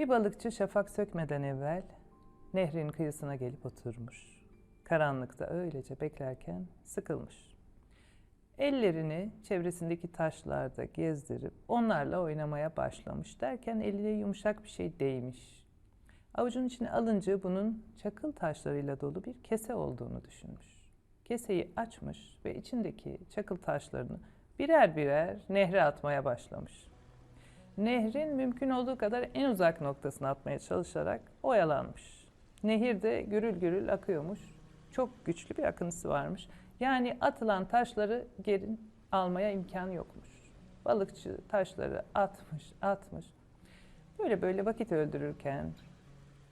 Bir balıkçı şafak sökmeden evvel nehrin kıyısına gelip oturmuş. Karanlıkta öylece beklerken sıkılmış. Ellerini çevresindeki taşlarda gezdirip onlarla oynamaya başlamış derken eline yumuşak bir şey değmiş. Avucun içine alınca bunun çakıl taşlarıyla dolu bir kese olduğunu düşünmüş. Keseyi açmış ve içindeki çakıl taşlarını birer birer nehre atmaya başlamış. Nehrin mümkün olduğu kadar en uzak noktasına atmaya çalışarak oyalanmış. Nehir de gürül gürül akıyormuş. Çok güçlü bir akıntısı varmış. Yani atılan taşları geri almaya imkan yokmuş. Balıkçı taşları atmış, atmış. Böyle böyle vakit öldürürken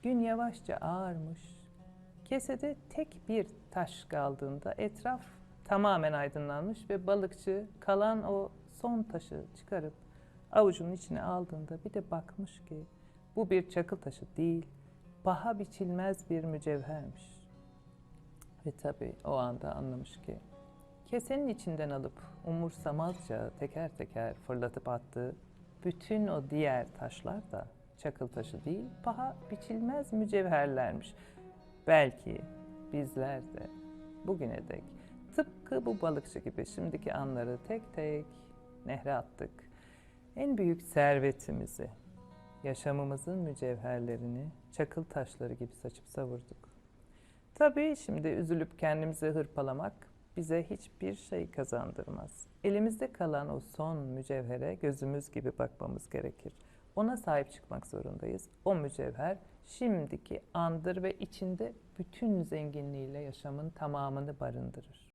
gün yavaşça ağarmış. Kesede tek bir taş kaldığında etraf tamamen aydınlanmış ve balıkçı kalan o son taşı çıkarıp avucunun içine aldığında bir de bakmış ki bu bir çakıl taşı değil, paha biçilmez bir mücevhermiş. Ve tabii o anda anlamış ki kesenin içinden alıp umursamazca teker teker fırlatıp attığı bütün o diğer taşlar da çakıl taşı değil, paha biçilmez mücevherlermiş. Belki bizler de bugüne dek tıpkı bu balıkçı gibi şimdiki anları tek tek nehre attık. En büyük servetimizi, yaşamımızın mücevherlerini çakıl taşları gibi saçıp savurduk. Tabii şimdi üzülüp kendimizi hırpalamak bize hiçbir şey kazandırmaz. Elimizde kalan o son mücevhere gözümüz gibi bakmamız gerekir. Ona sahip çıkmak zorundayız. O mücevher şimdiki andır ve içinde bütün zenginliğiyle yaşamın tamamını barındırır.